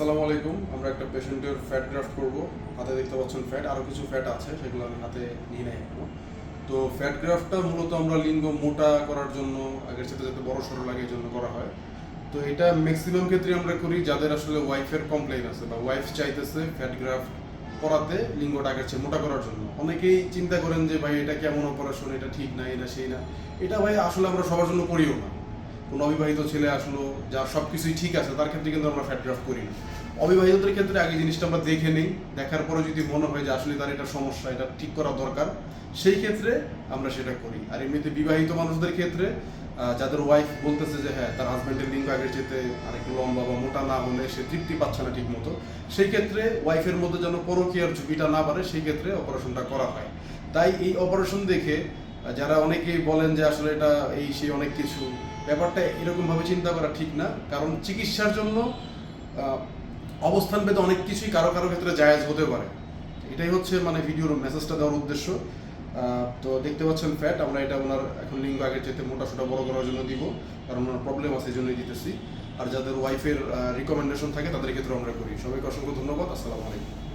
আসসালামু আলাইকুম। আমরা একটা পেশেন্টের ফ্যাট গ্রাফট করব। হাতে দেখতে পাচ্ছেন ফ্যাট। আরও কিছু ফ্যাট আছে, সেগুলো আমি হাতে নিয়ে নেই এখনও। তো ফ্যাট গ্রাফটটা মূলত আমরা লিঙ্গ মোটা করার জন্য, আগের সাথে যাতে বড় সড়ো লাগে, এই জন্য করা হয়। তো এটা ম্যাক্সিমাম ক্ষেত্রে আমরা করি যাদের আসলে ওয়াইফের কমপ্লেইন আছে বা ওয়াইফ চাইতেছে ফ্যাট গ্রাফট করাতে, লিঙ্গটা আগের চেয়ে মোটা করার জন্য। অনেকেই চিন্তা করেন যে, ভাই, এটা কেমন অপারেশন এটা ঠিক না, এটা সেই না। এটা ভাই, আসলে আমরা সবার জন্য করিও না। কোনো অবিবাহিত ছেলে আসলো যার সব কিছুই ঠিক আছে, তার ক্ষেত্রে কিন্তু আমরা ফ্যাট গ্রাফট করি অবিবাহিতদের ক্ষেত্রে আগে জিনিসটা আমরা দেখে নিই, দেখার পরে যদি মনে হয় যে আসলে তার এটা সমস্যা, এটা ঠিক করা দরকার, সেই ক্ষেত্রে আমরা সেটা করি। আর এমনিতে বিবাহিত মানুষদের ক্ষেত্রে যাদের ওয়াইফ বলতেছে যে হ্যাঁ তার হাজব্যান্ডের লিঙ্গ আগের চেতে আরেকটু লম্বা বা মোটা না হলে সে তৃপ্তি পাচ্ছে না ঠিক মতো সেই ক্ষেত্রে ওয়াইফের মধ্যে যেন পরকীয়ার ঝুঁকিটা না বাড়ে, সেই ক্ষেত্রে অপারেশনটা করা হয়। তাই এই অপারেশন দেখে যারা অনেকেই বলেন যে আসলে এটা এই সেই অনেক কিছু, ব্যাপারটা এরকমভাবে চিন্তা করা ঠিক না। কারণ চিকিৎসার জন্য অবস্থান পেতে অনেক কিছুই কারও কারও ক্ষেত্রে জায়েজ হতে পারে। এটাই হচ্ছে মানে ভিডিওর মেসেজটা দেওয়ার উদ্দেশ্য। তো দেখতে পাচ্ছেন ফ্যাট আমরা এটা ওনার এখন লিঙ্গ আগের চেতে মোটা সোটা বড় করার জন্য দিব, কারণ ওনার প্রবলেম আছে এই জন্যই দিতেছি। আর যাদের ওয়াইফের রিকমেন্ডেশন থাকে, তাদের ক্ষেত্রে আমরা করি। সবাইকে অসংখ্য ধন্যবাদ, আসসালামু আলাইকুম।